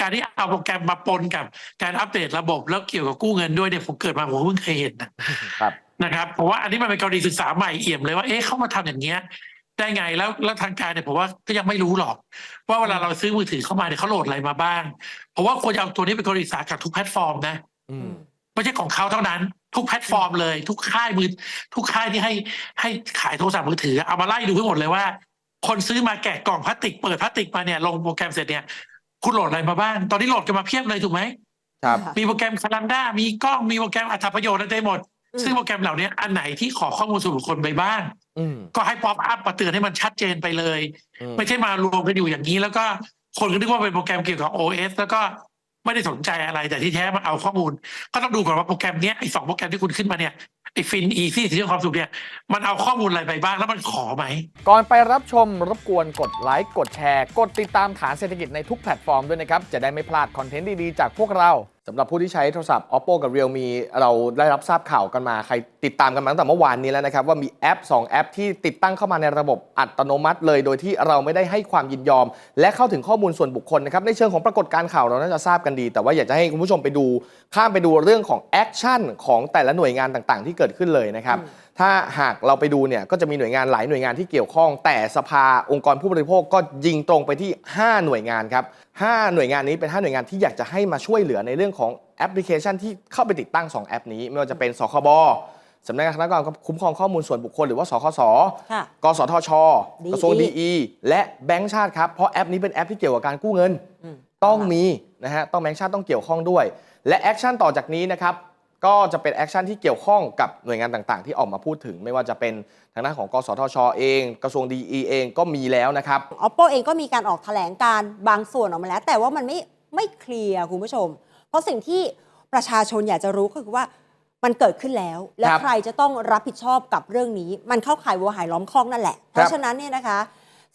การที่เอาโปรแกรมมาปนกับการอัปเดตระบบแล้วเกี่ยวกับกู้เงินด้วยเนี่ยผมเกิดมาผมเพิ่งเคยเห็นนะครับนะครับเพราะว่าอันนี้มันเป็นกรณีศึกษาใหม่เอี่ยมเลยว่าเอ๊ะเขามาทำอย่างเงี้ยได้ไงแล้วแล้วทางการเนี่ยผมว่าก็ยังไม่รู้หรอก ว่าเวลาเราซื้อมือถือเข้ามาเนี่ยเขาโหลดอะไรมาบ้างเพราะว่าควรจะเอาตัวนี้เป็นกรณีศึกษากับทุกแพลตฟอร์มนะอืมไม่ใช่ของเขาเท่านั้น ทุกแพลตฟอร์มเลย ทุกค่ายมือทุกค่ายที่ให้ให้ขายโทรศัพท์มือถือเอามาไล่ดูให้หมดเลยว่า คนซื้อมาแกะกล่องพลาสติกเปิดพลาสติกมาเนี่ยลงโปรแกรมเสร็จเนี่ย คุณโหลดอะไรมาบ้าง ตอนนี้โหลดกันมาเพียบเลยถูกไหมครับ มีโปรแกรมคาลันด้ามีกล้องมีโปรแกรมอัตประโยชน์อะไรได้หมด อืม ซึ่งโปรแกรมเหล่านี้อันไหนที่ขอข้อมูลส่วนบุคคลไปบ้าง อืมก็ให้ป๊อปอัพมาเตือนให้มันชัดเจนไปเลย อืม ไม่ใช่มารวมกันอยู่อย่างนี้ แล้วก็คนก็นึกว่าเป็นโปรแกรมเกี่ยวกับ OS แล้วก็ไม่ได้สนใจอะไรแต่ที่แท้มาเอาข้อมูล ก็ต้องดูก่อนว่าโปรแกรมเนี้ยไอ้สองโปรแกรมที่คุณขึ้นมาเนี่ย ไอ้ฟินอีซี่ที่ความสุขเนี่ยมันเอาข้อมูลอะไรไปบ้างแล้วมันขอไหม ก่อนไปรับชมรบกวนกดไลค์กดแชร์ กดติดตามฐานเศรษฐกิจในทุกแพลตฟอร์มด้วยนะครับ จะได้ไม่พลาดคอนเทนต์ดี ๆ จากพวกเราำหรับผู้ที่ใช้โทรศัพท์ Oppo กับ Realme เราได้รับทราบข่าวกันมา ใครติดตามกันมาตั้งแต่เมื่อวานนี้แล้วนะครับ ว่ามีแอป 2 แอปที่ติดตั้งเข้ามาในระบบอัตโนมัติเลย โดยที่เราไม่ได้ให้ความยินยอม และเข้าถึงข้อมูลส่วนบุคคลนะครับ ในเชิงของปรากฏการข่าวเราน่าจะทราบกันดี แต่ว่าอยากจะให้คุณผู้ชมไปดู ข้ามไปดูเรื่องของแอคชั่นของแต่ละหน่วยงานต่างๆ ที่เกิดขึ้นเลยนะครับ ถ้าหากเราไปดูเนี่ยก็จะมีหน่วยงานหลายหน่วยงานที่เกี่ยวข้อง แต่สภาองค์กรผู้บริโภคก็ยิงตรงไปที่ 5 หน่วยงานครับ5หน่วยงานนี้เป็น 5 หน่วยงานที่อยากจะให้มาช่วยเหลือในเรื่องของแอปพลิเคชันที่เข้าไปติดตั้ง 2 แอปนี้ ไม่ว่าจะเป็นสคบสำนักงานคณะกรรมการคุ้มครองข้อมูลส่วนบุคคลหรือว่าสคสค่ะกสทช กระทรวงดีและแบงก์ชาติครับเพราะแอปนี้เป็นแอปที่เกี่ยวกับการกู้เงินอืมต้องมีนะฮะต้องแบงก์ชาติต้องเกี่ยวข้องด้วย และแอคชั่นต่อจากนี้นะครับ ก็จะเป็นแอคชั่นที่เกี่ยวข้องกับหน่วยงานต่างๆ ที่ออกมาพูดถึง ไม่ว่าจะเป็นทางด้านของกสทชเอง กระทรวงดีเองก็มีแล้วนะครับ oppo เองก็มีการออกแถลงการบางส่วนออกมาแล้ว แต่ว่ามันไม่ไม่เคลียร์คุณผู้ชม เพราะสิ่งที่ประชาชนอยากจะรู้ก็คือว่ามันเกิดขึ้นแล้ว และครับใครจะต้องรับผิดชอบกับเรื่องนี้ มันเข้าข่ายวัวหายล้อมคอกนั่นแหละ เพราะฉะนั้นเนี่ยนะคะ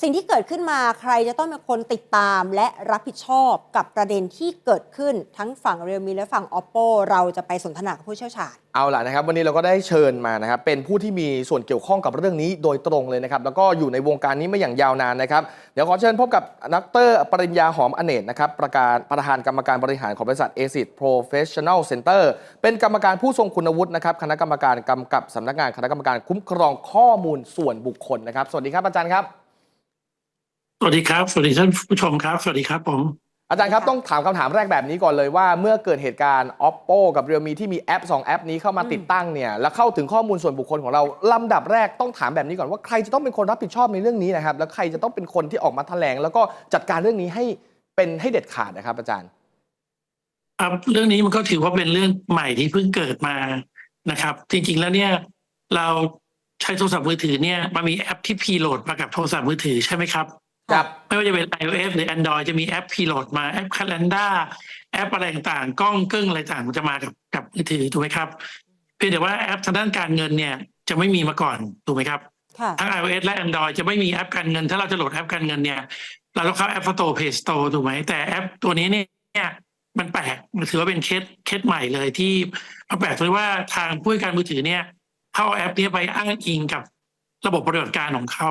สิ่งที่เกิดขึ้นมาใครจะต้องเป็นคนติดตามและรับผิดชอบกับประเด็นที่เกิดขึ้นทั้งฝั่ง realme และฝั่ง oppo เราจะไปสนทนากับผู้เชี่ยวชาญ เอาล่ะนะครับ วันนี้เราก็ได้เชิญมานะครับ เป็นผู้ที่มีส่วนเกี่ยวข้องกับเรื่องนี้โดยตรงเลยนะครับ แล้วก็อยู่ในวงการนี้มาอย่างยาวนานนะครับ เดี๋ยวขอเชิญพบกับนักเตอร์ปริญญาหอมอเนกนะครับประการประธานกรรมการบริหารของบริษัท ASIC Professional Center เป็นกรรมการผู้ทรงคุณวุฒินะครับคณะกรรมการกำกับสำนักงานคณะกรรมการคุ้มครองข้อมูลส่วนบุคคลนะครับ สวัสดีครับอาจารย์ครับ สวัสดีครับ สวัสดีท่านผู้ชมครับ สวัสดีครับผม อาจารย์ครับ ต้องถามคำถามแรกแบบนี้ก่อนเลยว่าเมื่อเกิดเหตุการณ์ oppo กับ realme ที่มีแอป 2 แอปนี้เข้ามาอืมติดตั้งเนี่ยแล้วเข้าถึงข้อมูลส่วนบุคคลของเรา ลำดับแรกต้องถามแบบนี้ก่อนว่าใครจะต้องเป็นคนรับผิดชอบในเรื่องนี้นะครับ แล้วใครจะต้องเป็นคนที่ออกมาแถลง แล้วก็จัดการเรื่องนี้ให้เป็นให้เด็ดขาดนะครับอาจารย์ ครับเรื่องนี้มันก็ถือว่าเป็นเรื่องใหม่ที่เพิ่งเกิดมานะครับ จริงๆแล้วเนี่ยเราใช้โทรศัพท์มือถือเนี่ยมันมีแอปที่พีโหลดมากับโทรศัพท์มือถือใช่ไหมครับ ครับ ไม่ว่าจะเป็น iOS หรือ Android จะมีแอปพีโหลดมาแอป Calendar แอปอะไรต่างๆกล้องกึ้งอะไรต่างมันจะมากับกับมือถือถูกไหมครับ เพียงแต่ว่าแอปทางด้านการเงินเนี่ยจะไม่มีมาก่อนถูกไหมครับ ค่ะ ทั้ง iOS และ Android จะไม่มีแอปการเงิน ถ้าเราจะโหลดแอปการเงินเนี่ย เราต้องเข้า App Store Play Store ถูกไหม แต่แอปตัวนี้เนี่ยมันแปลกมันถือว่าเป็นเคสเคสใหม่เลยที่มันแปลกตรงที่ว่าทางผู้ให้การมือถือเนี่ยเข้าเอาแอปนี้ไปอ้างอิงกับระบบปฏิบัติการของเขา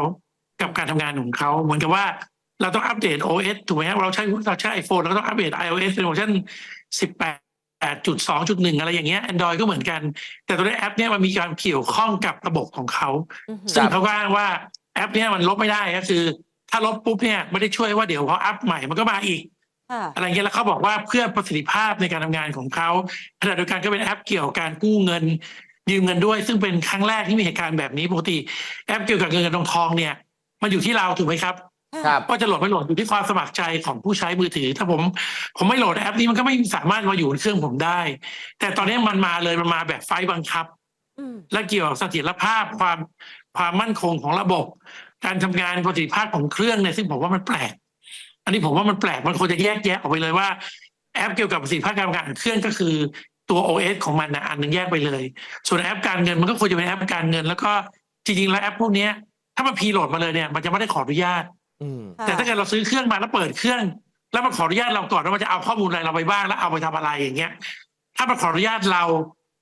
กับการทำงานของเขาเหมือนกับว่าเราต้องอัปเดต OS ถูกไหมครับเราใช้เราใช้ iPhone เราก็ต้องอัปเดต iOS เป็นเวอร์ชัน18จุด2จุด1อะไรอย่างเงี้ย Android ก็เหมือนกัน แต่ตัวนี้แอปเนี่ยมันมีการเกี่ยวข้องกับระบบของเขาอือหือซึ่งเขาก็อ้างว่าแอปเนี้ยมันลบไม่ได้ก็คือ ถ้าลบปุ๊บเนี่ยไม่ได้ช่วยว่าเดี๋ยวพออัพใหม่มันก็มาอีกค่ะอะไรเงี้ยแล้วเขาบอกว่าเพื่อประสิทธิภาพในการทำงานของเขาขณะเดียวกันก็เป็นแอปเกี่ยวกับการกู้เงินยืมเงินด้วย ซึ่งเป็นครั้งแรกที่มีเหตุการณ์แบบนี้ปกติ แอปเกี่ยวกับเงินกับทองเนี่ย มันอยู่ที่เราถูกไหมครับครับว่าจะโหลดไม่โหลดอยู่ที่ความสมัครใจของผู้ใช้มือถือ ถ้าผมผมไม่โหลดแอปนี้มันก็ไม่สามารถมาอยู่บนเครื่องผมได้ แต่ตอนนี้มันมาเลยมันมาแบบไฟล์บังคับอืมและเกี่ยวกับเสถียรภาพความความมั่นคงของระบบ การทำงานประสิทธิภาพของเครื่องเนี่ยซึ่งผมว่ามันแปลก อันนี้ผมว่ามันแปลกมันควรจะแยกแยะออกไปเลยว่า แอปเกี่ยวกับประสิทธิภาพการทำงานของเครื่องก็คือตัว OS ของมันนะอันหนึ่งแยกไปเลย ส่วนแอปการเงินมันก็ควรจะเป็นแอปการเงิน แล้วก็จริงๆแล้วแอปพวกเนี้ย ถ้ามันพีโหลดมาเลยเนี่ยมันจะไม่ได้ขออนุญาต อืมค่ะแต่ถ้าเกิดเราซื้อเครื่องมาแล้วเปิดเครื่อง แล้วมันขออนุญาตเราก่อนว่ามันจะเอาข้อมูลอะไรเราไปบ้างแล้วเอาไปทำอะไรอย่างเงี้ย ถ้ามันขออนุญาตเรา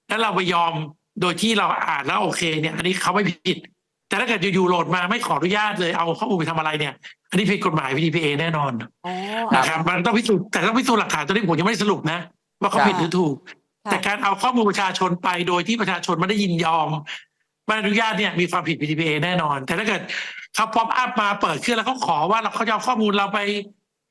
แล้วเราไปยอมโดยที่เราอ่านแล้วโอเคเนี่ย อันนี้เขาไม่ผิด แต่ถ้าเกิดอยู่ๆโหลดมาไม่ขออนุญาตเลยเอาข้อมูลไปทำอะไรเนี่ย อันนี้ผิดกฎหมาย PDPA แน่นอนอ๋อนะครับมันต้องพิสูจน์แต่ต้องพิสูจน์หลักฐานตัวนี้ผมยังไม่ได้สรุปนะ ว่าเขาครับผิดหรือถูก ค่ะ แต่การเอาข้อมูลประชาชนไปโดยที่ประชาชนไม่ได้ยินยอม ไม่อนุญาตเนี่ยมีความผิด PDPA แน่นอน แต่ถ้าเกิดเขาป๊อปอัพมาเปิดขึ้นแล้วเขาขอว่าเราเขาจะเอาข้อมูลเราไป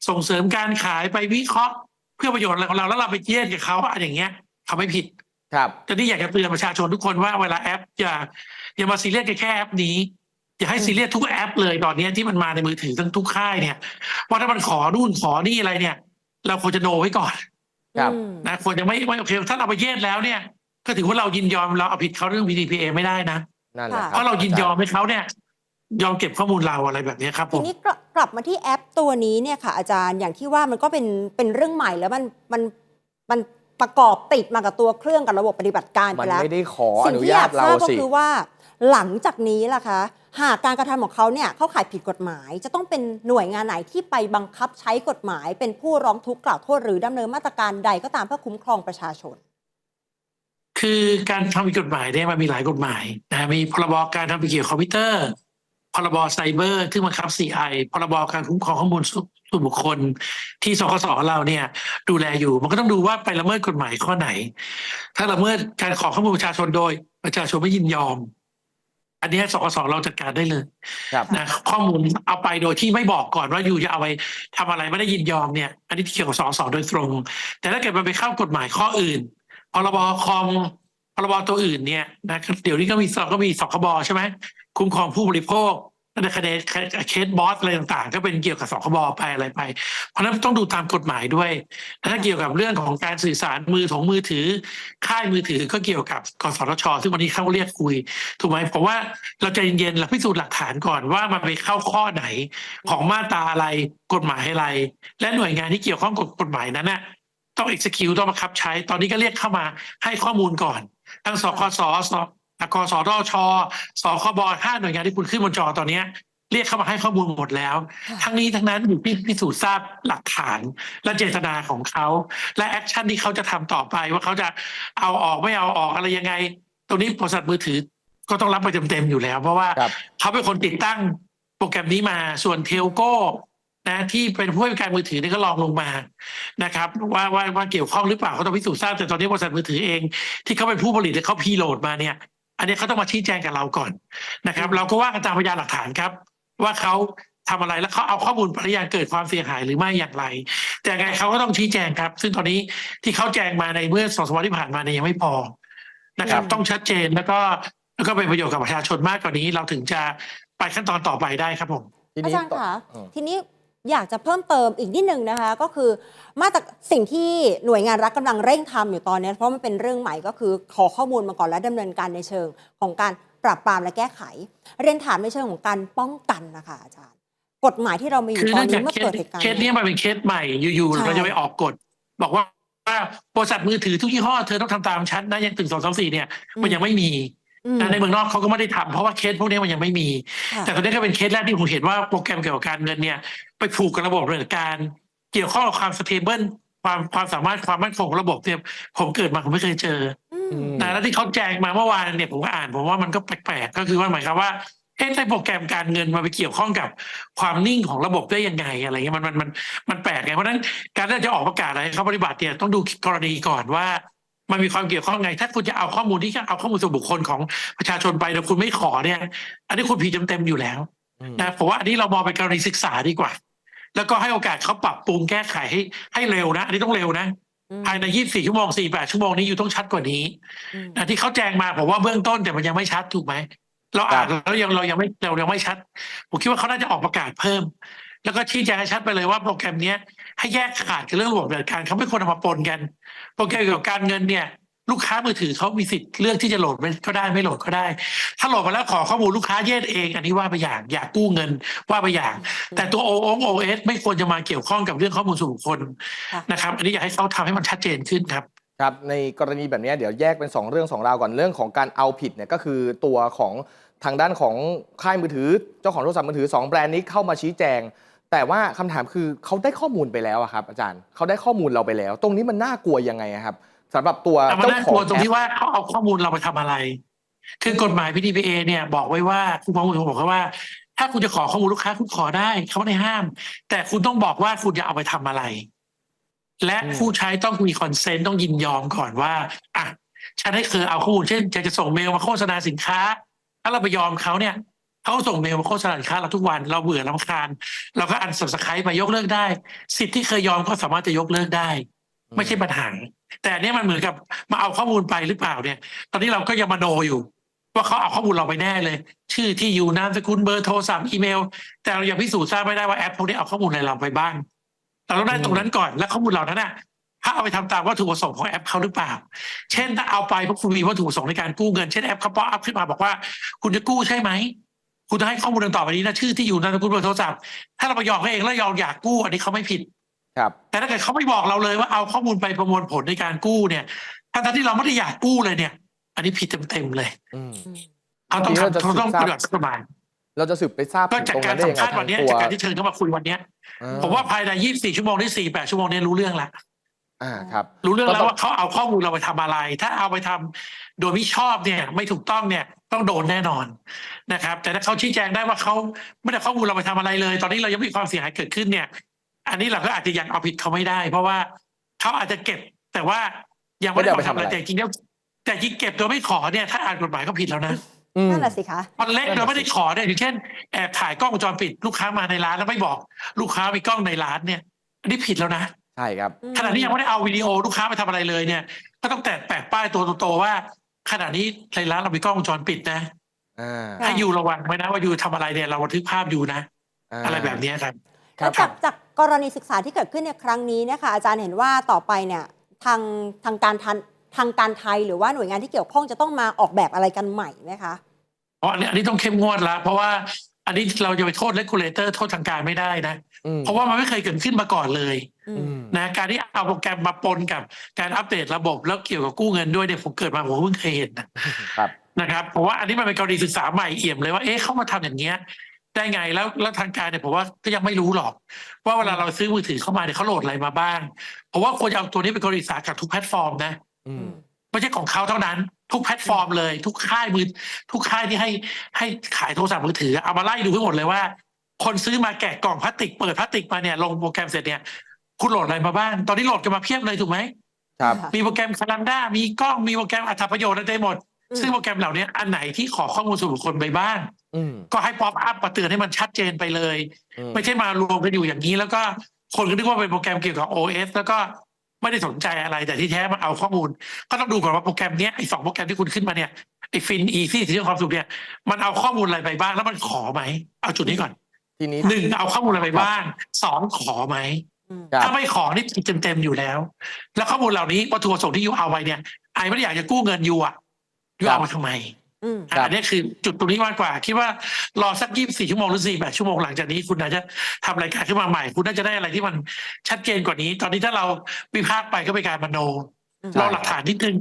ส่งเสริมการขายไปวิเคราะห์ เพื่อประโยชน์อะไรของเราแล้วเราไปเยียดกับเขาอันอย่างเงี้ยเขาไม่ผิดครับแต่นี่อยากจะเตือนประชาชนทุกคนว่าเวลาแอปอย่าอย่ามาซีเรียสกับแค่แอปนี้อย่าให้ซีเรียสทุกแอปเลยตอนนี้ที่มันมาในมือถือทั้งทุกค่ายเนี่ยว่าถ้ามันขอนู่นขอนี่อะไรเนี่ย เราควรจะโนไว้ก่อน ครับอืมนะควรจะไม่ไม่โอเค ถ้าเราไปเย็ดแล้วเนี่ย ก็ถือว่าเรายินยอมเราเอาผิดเขาเรื่อง PDPA ไม่ได้นะ นั่นแหละคเพบราะเรายินยอมให้เขาเนี่ย ยอมเก็บข้อมูลเราอะไรแบบนี้ครับผทีม นี้กลับกลับมาที่แอปตัวนี้เนี่ยค่ะ อาจารย์อย่างที่ว่ามันก็เป็นเป็นเรื่องใหม่แล้วมันมันมันประกอบติดมากับตัวเครื่องกับระบบปฏิบัติการมัไปนแล้วไม่ได้ขออสิ่งนุที่อากญายตทเราราบก็สิ คือว่า หลังจากนี้ล่ะคะ หากการกระทำของเขาเนี่ยเข้าข่ายผิดกฎหมาย จะต้องเป็นหน่วยงานไหนที่ไปบังคับใช้กฎหมาย เป็นผู้ร้องทุกข์กล่าวโทษหรือดำเนินมาตรการใดก็ตามเพื่อคุ้มครองประชาชน คือการทำผิดกฎหมายเนี่ยมันมีหลายกฎหมายนะมีพรบการทำผิดเกี่ยวกับคอมพิวเตอร์ พรบไซเบอร์ที่บังคับ CI พรบการคุ้มครองข้อมูลส่วนบุคคลที่สคสเราเนี่ยดูแลอยู่ มันก็ต้องดูว่าไปละเมิดกฎหมายข้อไหน ถ้าละเมิดการขอข้อมูลประชาชนโดย ประชาชนไม่ยินยอม อันเนี้ยสคสเราจัดการได้เลยครับนะข้อมูลเอาไปโดยที่ไม่บอกก่อนว่าอยู่จะเอาไปทำอะไรไม่ได้ยินยอมเนี่ย อันนี้เกี่ยวกับสสโดยตรง แต่ถ้าเกิดมันไปเข้ากฎหมายข้ออื่น พรบคอมพรบตัวอื่นเนี่ยนะเดี๋ยวนี้ก็มีสก็มีสคบใช่ไหมคุ้มครองผู้บริโภคในคดีเคสบอสอะไรต่างๆ ก็เป็นเกี่ยวกับสคบไปอะไรไป เพราะนั้นต้องดูตามกฎหมายด้วย ถ้าเกี่ยวกับเรื่องของการสื่อสารมือถงมือถือ ค่ายมือถือก็เกี่ยวกับกสทช ซึ่งวันนี้เขาเรียกคุย ถูกไหมผมว่าเราใจะเย็นๆเราพิสูจน์หลักฐานก่อนว่ามันไปเข้าข้อไหนของมาตราอะไรกฎหมายอะไร และหน่วยงานที่เกี่ยวข้องกับกฎหมายนั้นน่ะ ต้อง execute ต้องบังคับใช้ ตอนนี้ก็เรียกเข้ามาให้ข้อมูลก่อน ทั้งสคสสกสทชสคบห้าหน่วยงานที่คุณขึ้นบนจอตอนเนี้ยเรียกเข้ามาให้ข้อมูลหมดแล้วค่ะทั้งนี้ทั้งนั้นอยู่ที่พิสูจน์ทราบหลักฐานและเจตนาของเขา และแอคชั่นที่เขาจะทำต่อไปว่าเขาจะเอาออกไม่เอาออกอะไรยังไง ตรงนี้บริษัทมือถือก็ต้องรับไปเต็มๆอยู่แล้ว เพราะว่าครับเขาเป็นคนติดตั้งโปรแกรมนี้มาส่วนเทลโก้ นะที่เป็นผู้ให้บริการมือถือนี่ก็ลองลงมานะครับว่าว่าว่าเกี่ยวข้องหรือเปล่าเขาต้องพิสูจน์ทราบแต่ตอนนี้บริษัทมือถือเอง ที่เขาเป็นผู้ผลิตและเขาพีโหลดมาเนี่ย อันนี้เขาต้องมาชี้แจงกับเราก่อนนะครับ เราก็ว่ากันตามพยานหลักฐานครับ ว่าเขาทำอะไรแล้วเขาเอาข้อมูลปริยานเกิดความเสียหายหรือไม่อย่างไร แต่ยังไงเขาก็ต้องชี้แจงครับ ซึ่งตอนนี้ที่เขาแจงมาในเมื่อสองสามวันที่ผ่านมาเนี่ยยังไม่พอนะครับอืมต้องชัดเจนแล้วก็แล้วก็เป็นประโยชน์กับประชาชนมากกว่านี้ เราถึงจะไปขั้นตอนต่อไปได้ครับผมทีอานี้จารย์ต่อคะอืมทีนี้ อยากจะเพิ่มเติมอีกนิดนึงนะคะ ก็คือมาตรสิ่งที่หน่วยงานรัฐกำลังเร่งทำอยู่ตอนนี้ เพราะมันเป็นเรื่องใหม่ก็คือขอข้อมูลมาก่อนและดำเนินการในเชิงของการปราบปรามและแก้ไข เรียนถามในเชิงของการป้องกันนะคะอาจารย์ กฎหมายที่เรามีอยู่คือตอเนื่นองจากนี้เมื่อเคเกิสดเหตุการณ์เคสนี้มันเป็นเคสใหม่อยู่ๆใช่เราจะไปออกกฎ บอกว่าว่าบริษัทมือถือทุกยี่ห้อเธอต้องทำตามฉันนะยังถึงสองสามสี่เนี่ยมันยังไม่มี อืมนะในเมืองนอกเขาก็ไม่ได้ทำเพราะว่าเคสพวกนี้มันยังไม่มีค่ะแต่ตอนนี้ก็เป็นเคสแรกที่ผมเห็นว่าโปรแกรมเกี่ยวกับการเงินเนี่ย ไปผูกกับระบบเรื่องการเกี่ยวข้องกับความสเตเบิลความความสามารถความมั่นคงของระบบเนี่ยผมเกิดมาผมไม่เคยเจออืมอืมนะแล้วที่เขาแจ้งมาเมื่อวานเนี่ยผมก็อ่านผมว่ามันก็แปลกๆก็คือว่าหมายความว่าเอ๊ะใช้โปรแกรมการเงินมาไปเกี่ยวข้องกับความนิ่งของระบบได้ยังไงอะไรเงี้ยมันมันมันมันแปลกไงเพราะฉะนั้นการที่จะออกประกาศอะไรให้เขาปฏิบัติเนี่ยต้องดูกรณีก่อนว่า มันมีความเกี่ยวข้องไง ถ้าคุณจะเอาข้อมูลที่เอาข้อมูลส่วนบุคคลของประชาชนไปแล้วคุณไม่ขอเนี่ย อันนี้คุณผิดเต็มๆอยู่แล้วอืมนะผมว่าอันนี้เรามองเป็นกรณีศึกษาดีกว่า แล้วก็ให้โอกาสเขาปรับปรุงแก้ไขให้ให้เร็วนะ อันนี้ต้องเร็วนะอืมภายใน 24 ชั่วโมง 48 ชั่วโมงนี้อยู่ต้องชัดกว่านี้อืมนะที่เขาแจ้งมาผมว่าเบื้องต้นแต่มันยังไม่ชัดถูกไหมเราอ่านแล้วยังเรายังไม่เรายังไม่ชัด ผมคิดว่าเขาน่าจะออกประกาศเพิ่ม แล้วก็ชี้แจงให้ชัดไปเลยว่าโปรแกรมเนี้ย ให้แยกขาดกับเรื่องระบบปฏิบัติการเขาไม่ควรเอามาปนกันโปรแกรมเกี่ยวกับการเงินเนี่ย ลูกค้ามือถือเขามีสิทธิ์เลือกที่จะโหลดไม่ก็ได้ไม่โหลดก็ได้ ถ้าโหลดมาแล้วขอข้อมูลลูกค้าแยกเอง อันนี้ว่าไปอย่างอยากกู้เงินว่าไปอย่าง แต่ตัวโอโอเอสไม่ควรจะมาเกี่ยวข้องกับเรื่องข้อมูลส่วนบุคคลค่ะนะครับ อันนี้อยากให้เขาทำให้มันชัดเจนขึ้นครับครับในกรณีแบบนี้เดี๋ยวแยกเป็น 2 เรื่อง2ราวก่อนเรื่องของการเอาผิดเนี่ยก็คือตัวของทางด้านของค่ายมือถือเจ้าของโทรศัพท์มือถือ 2 แบรนด์นี้เข้ามาชี้แจง แต่ว่าคำถามคือเขาได้ข้อมูลไปแล้วอะครับ อาจารย์เขาได้ข้อมูลเราไปแล้ว ตรงนี้มันน่ากลัวยังไงอะครับสำหรับตัวแต่มันเจ้าน่าขอกงลัวตรงแอที่ปว่าเขาเอาข้อมูลเราไปทำอะไร คือกฎหมาย PDPA เนี่ยบอกไว้ว่าคุณประมูลบอกเขาว่า ถ้าคุณจะขอข้อมูลลูกค้าคุณขอได้เขาไม่ได้ห้าม แต่คุณต้องบอกว่าคุณจะเอาไปทำอะไร และอืมผู้ใช้ต้องมีคอนเซนต์ต้องยินยอมก่อนว่าอะฉันให้เคยเอาข้อมูลเช่นจะจะส่งเมลมาโฆษณาสินค้า ถ้าเราไปยอมเขาเนี่ย เขาส่งเมลมาโฆษณาสินค้าเราทุกวันเราเบื่อลำคาญ เราก็อันสับสไครต์ไปยกเลิกได้ สิทธิ์ที่เคยยอมก็สามารถจะยกเลิกได้ ไม่ใช่ปัญหาแต่อันเนี้ยมันเหมือนกับมาเอาข้อมูลไปหรือเปล่าเนี่ย ตอนนี้เราก็ยังมโนอยู่ ว่าเขาเอาข้อมูลเราไปแน่เลย ชื่อที่อยู่นามสกุลเบอร์โทรศัพท์อีเมล แต่เรายังพิสูจน์ทราบไม่ได้ว่าแอปพวกนี้เอาข้อมูลอะไรเราไปบ้างเราต้องได้ตรงนั้นก่อนและข้อมูลเหล่านั้นน่ะถ้าเอาไปทำตามวัตถุประสงค์ของแอปเขาหรือเปล่า เช่นถ้าเอาไปเพราะคุณมีวัตถุประสงค์ในการกู้เงิน เช่นแอปเขาป๊อปอัพขึ้นมาบอกว่า คุณจะกู้ใช่ไหม คุณต้องให้ข้อมูลดังต่อไปนี้นะชื่อที่อยู่นามสกุลเบอร์โทรศัพท์ถ้าเราไปยอมเขาเองแล้วยอมอยากกู้อันนี้เขาไม่ผิดครับ แต่ถ้าเกิดเขาไม่บอกเราเลยว่าเอาข้อมูลไปประมวลผลในการกู้เนี่ยทั้งๆที่เราไม่ได้อยากกู้เลยเนี่ย อันนี้ผิดเต็มๆเลยอืมเขาต้องทีนี้เราจะทำเขาต้องสืบทราบปฏิบัติกฎหมายเราจะสืบไปทราบก็ถึงจากตรงการนั้นได้สัยัมงไงภาษณ์วันเนี้ยทางจากตัวการที่เชิญเข้ามาคุยวันเนี้ยอ่ผมว่าภายใน 24 ชั่วโมงหรือ48 ชั่วโมงเนี้รู้เรื่องละอ่าครับ รู้เรื่องแล้วก็ต้องว่าเขาเอาข้อมูลเราไปทำอะไร ถ้าเอาไปทำโดยไม่ชอบเนี่ย ไม่ถูกต้องเนี่ย ต้องโดนแน่นอน นะครับ แต่ถ้าเขาชี้แจงได้ว่าเขาไม่ได้เอาข้อมูลเราไปทำอะไรเลย ตอนนี้เรายังไม่มีความเสียหายเกิดขึ้นเนี่ย อันนี้เราก็อาจจะยังเอาผิดเขาไม่ได้ เพราะว่าเขาอาจจะเก็บ แต่ว่ายังไม่ได้เอาไปทำอะไรแต่จริงๆแล้วแต่จริงเก็บโดยไม่ขอเนี่ยถ้าอ่านกฎหมายก็ผิดแล้วนะอืมนั่นแหละสิคะมันเล็กเราไม่ได้ขอเนี่ยอย่างเช่นแอบถ่ายกล้องวงจรปิด ลูกค้ามาในร้านแล้วไม่บอก ลูกค้ามีกล้องในร้านเนี่ย อันนี้ผิดแล้วนะใช่ครับขณะนี้ยังไม่ได้เอาวิดีโอลูกค้าไปทำอะไรเลยเนี่ย ก็ต้องแตะแปะป้ายตัวโตๆว่าขณะนี้ในร้านเรามีกล้องวงจรปิดนะ อ่าค่ะให้อยู่ระวังไว้นะว่าอยู่ทำอะไรเนี่ยเราบันทึกภาพอยู่นะ อะไรแบบเนี้ยครับ ครัแล้บ วจากจากกรณีศึกษาที่เกิดขึ้นในครั้งนี้เนี่ยค่ะอาจารย์เห็นว่าต่อไปเนี่ยทางทางการทันทางการไทยหรือว่าหน่วยงานที่เกี่ยวข้องจะต้องมาออกแบบอะไรกันใหม่ไหมคะ เพราะอันนี้อันนี้ต้องเข้มงวดละเพราะว่าอันนี้เราจะไปโทษเลกูลเลเตอร์โทษทางการไม่ได้นะ อืมเพราะว่ามันไม่เคยเกิดขึ้นมาก่อนเลยอือืม มนะการที่เอาโปรแกรมมาปนกับการอัปเดตระบบแล้วเกี่ยวกับกู้เงินด้วยเนี่ยผมเกิดมาผมเพิ่งเคยเห็นนะครับ นะครับเพราะว่าอันนี้มันเป็นกรณีศึกษาใหม่เอี่ยมเลยว่าเอ๊ะเขามาทำอย่างเงี้ยได้ไงแล้วแล้วทางการเนี่ยผมว่าก็ยังไม่รู้หรอก ว่าเวลาเราซื้อมือถือเข้ามาเนี่ยเขาโหลดอะไรมาบ้างเพราะว่าควรจะเอาตัวนี้เป็นกรณีศึกษากับทุกแพลตฟอร์มนะอืมไม่ใช่ของเขาเท่านั้น ทุกแพลตฟอร์มเลย ทุกค่ายมือทุกค่ายที่ให้ให้ขายโทรศัพท์มือถือ เอามาไล่ดูให้หมดเลยว่า คนซื้อมาแกะกล่องพลาสติกเปิดพลาสติกมาเนี่ยลงโปรแกรมเสร็จเนี่ยคุณโหลดอะไรมาบ้าง ตอนนี้โหลดกันมาเพียบเลยถูกไหมครับมีโปรแกรมคาลันด้ามีกล้องมีโปรแกรมอัตประโยชน์อะไรได้หมดอืม ซึ่งโปรแกรมเหล่านี้อันไหนที่ขอข้อมูลส่วนบุคคลไปบ้างอืมก็ให้ป๊อปอัพมาเตือนให้มันชัดเจนไปเลยอืมไม่ใช่มารวมกันอยู่อย่างนี้ แล้วก็คนก็นึกว่าเป็นโปรแกรมเกี่ยวกับ OS แล้วก็ไม่ได้สนใจอะไรแต่ที่แท้มันเอาข้อมูล ก็ต้องดูก่อนว่าโปรแกรมเนี้ยไอ้สองโปรแกรมที่คุณขึ้นมาเนี่ยไอ้ฟินอีซี่ที่ความสุขเนี่ยมันเอาข้อมูลอะไรไปบ้าง แล้วมันขอไหมเอาจุดนี้ก่อนทีนี้หนึ่งเอาข้อมูลอะไรไปบ้างสองขอไหมอืมครับถ้าไม่ขอนี่ผิดเต็มๆอยู่แล้ว แล้วข้อมูลเหล่านี้วัตถุประสงค์ที่ยูเอาไว้เนี่ยไอ้ไม่ได้อยากจะกู้เงินยูอะ ยูเอามาทำไมอืมครับอันนี้คือจุดตรงนี้มากกว่า คิดว่ารอสักยี่สิบสี่ชั่วโมงหรือสี่แปดชั่วโมงหลังจากนี้คุณอาจจะทำรายการขึ้นมาใหม่ คุณน่าจะได้อะไรที่มันชัดเจนกว่านี้ ตอนนี้ถ้าเราวิพากษ์ไปก็เป็นการมโนอืมรอหลักฐานนิดนึง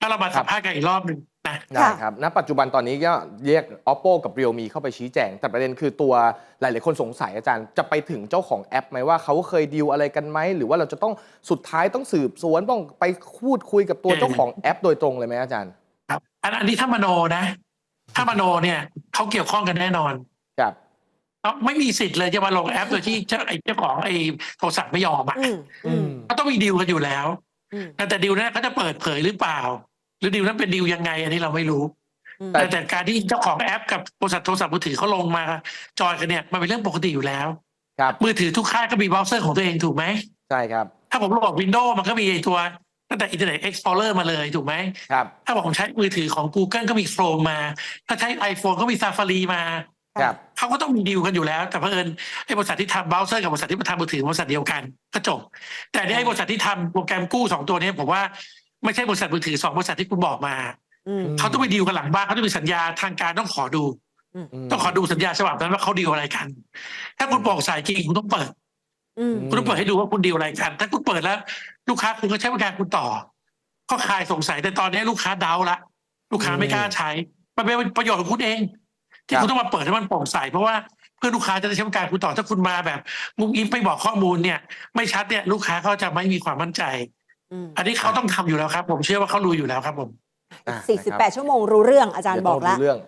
ถ้าเรามาสัมภาษณ์กันอีกรอบหนึ่งนะได้ครับ ณ ปัจจุบันตอนนี้ก็เรียก oppo กับ realme เข้าไปชี้แจง แต่ประเด็นคือตัวหลาย ๆ คนสงสัยอาจารย์ จะไปถึงเจ้าของแอปไหมว่าเขาเคยดีลอะไรกันไหม หรือว่าเราจะต้องสุดท้ายต้องสืบสวนต้องไปพูดคุยกับตัวเออเจ้าของแอป โดยตรงเลยไหมอาจารย์ ครับอันอันนี้ถ้ามโนนะ ถ้ามโนเนี่ยเขาเกี่ยวข้องกันแน่นอนครับเอาไม่มีสิทธิ์เลยจะมาลงแอปโดยที่เจ้าไอ้เจ้าของไอ้โทรศัพท์ไม่ยอมอะอืมอืมเขาต้องมีดีลกันอยู่แล้ว อืมแต่ดีลนั้นเขาจะเปิดเผยหรือเปล่า หรือดีลนั้นเป็นดีลยังไง อันนี้เราไม่รู้ อืมแต่แต่การที่เจ้าของแอปกับบริษัทโทรศัพท์มือถือเขาลงมา จอยกันเนี่ยมันเป็นเรื่องปกติอยู่แล้ว ครับมือถือทุกค่ายก็มีเบราว์เซอร์ของตัวเองถูกไหม ใช่ครับ ถ้าผมโหลดวินโดว์มันก็มีไอ้ตัว ตั้งแต่ Internet Explorer มาเลยถูกไหมครับ ถ้าผมใช้มือถือของ Google ก็มี Chrome มา ถ้าใช้ iPhone ก็มี Safari มาครับเขาก็ต้องมีดีลกันอยู่แล้ว แต่เผอิญไอ้บริษัทที่ทำเบราว์เซอร์กับบริษัทที่มาทำมือถือบริษัทเดียวกันก็จบ แต่เนี่ยไอ้บริษัทที่ทำโปรแกรมกู้สองตัวเนี้ผมว่าไม่ใช่บริษัทมือถือสองบริษัทที่คุณบอกมาอืมเขาต้องไปดีลกันหลังบ้านเขาต้องมีสัญญาทางการต้องขอดูมต้องขอดูสัญญาฉบับนั้นว่าเขาดีลอะไรกัน ถ้าคุณโปร่งใสจริงคุณต้องเปิดอืมคุณต้องเปิดให้ดูว่าคุณดีลอะไรกัน ถ้าคุณเปิดแล้ว ลูกค้าคุณก็ใช้บริการคุณต่อ ก็คลายสงสัยแต่ตอนนี้ลูกค้าเดาละลูกค้าไม่กล้าใช้ มันเป็นประโยชน์ของคุณเอง ที่คุณต้องมาเปิดให้มันโปร่งใสเพราะว่าเพื่อลูกค้าจะได้ใช้บริการคุณต่อถ้าคุณมาแบบงุ้งอิงไม่บอกข้อมูลเนี่ย ไม่ชัดเนี่ยลูกค้าเขาจะไม่มีความมั่นใจอืมอันนี้เขาต้องทำอยู่แล้วครับ ผมเชื่อว่าเขารู้อยู่แล้วครับผมอะอีกนะครับ48ชั่วโมงรู้เรื่องอาจารย์เดี๋ยวบต้ออกงแล้วรู้เรื่อง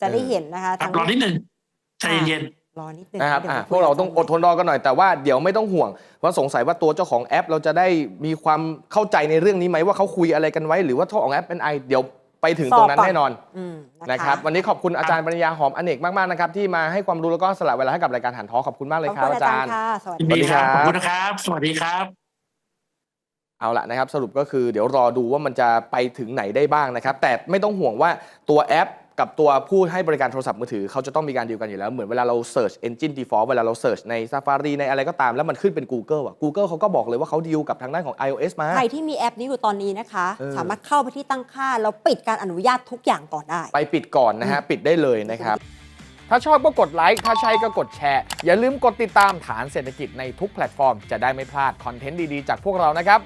จะได้เห็นนะคะครับทำรอนิดหนึ่งใจเย็น รอนิดนึงนะครับดี๋ยวอะไปพวกเราคุยต้องอดทนรอกันหน่อยแต่ว่าเดี๋ยวไม่ต้องห่วงเพราะสงสัยว่าตัวเจ้าของแอป เราจะได้มีความเข้าใจในเรื่องนี้ไหมว่าเขาคุยอะไรกันไว้ หรือว่าเจ้าของแอปเป็นไอเดี๋ยวไปถึงตรงนั้นแน่นอนอืมนะครับวันนี้ขอบคุณอาจารย์ปริญญาหอมอเนกมากๆนะครับที่มาให้ความรู้แล้วก็สละเวลาให้กับรายการหันท้อขอบคุณมากเลยขอบครับคุณอาอาจาจารรย์ย์ค่ะสวัสๆยิดีนดีสวัสดีคครัรับบขอบคุณนะครับ สวัสดีครับเอาละนะครับสรุปก็คือเดี๋ยวรอดูว่ามันจะไปถึงไหนได้บ้างนะครับ แต่ไม่ต้องห่วงว่าตัวแอป กับตัวผู้ให้บริการโทรศัพท์มือถือเขาจะต้องมีการดีลกันอยู่แล้ว เหมือนเวลาเรา search engine default เวลาเรา search ใน Safari ในอะไรก็ตามแล้วมันขึ้นเป็น Google อะ Google เขาก็บอกเลยว่าเขาดีลกับทางด้านของ iOS มา ใครที่มีแอปนี้อยู่ตอนนี้นะคะ เออ สามารถเข้าไปที่ตั้งค่า แล้วปิดการอนุญาตทุกอย่างก่อนได้ ไปปิดก่อนนะฮะ ปิดได้เลยนะครับ ถ้าชอบก็กดไลค์ถ้าใช่ก็กดแชร์ อย่าลืมกดติดตามฐานเศรษฐกิจในทุกแพลตฟอร์ม จะได้ไม่พลาดคอนเทนต์ดี ๆ จากพวกเรานะครับ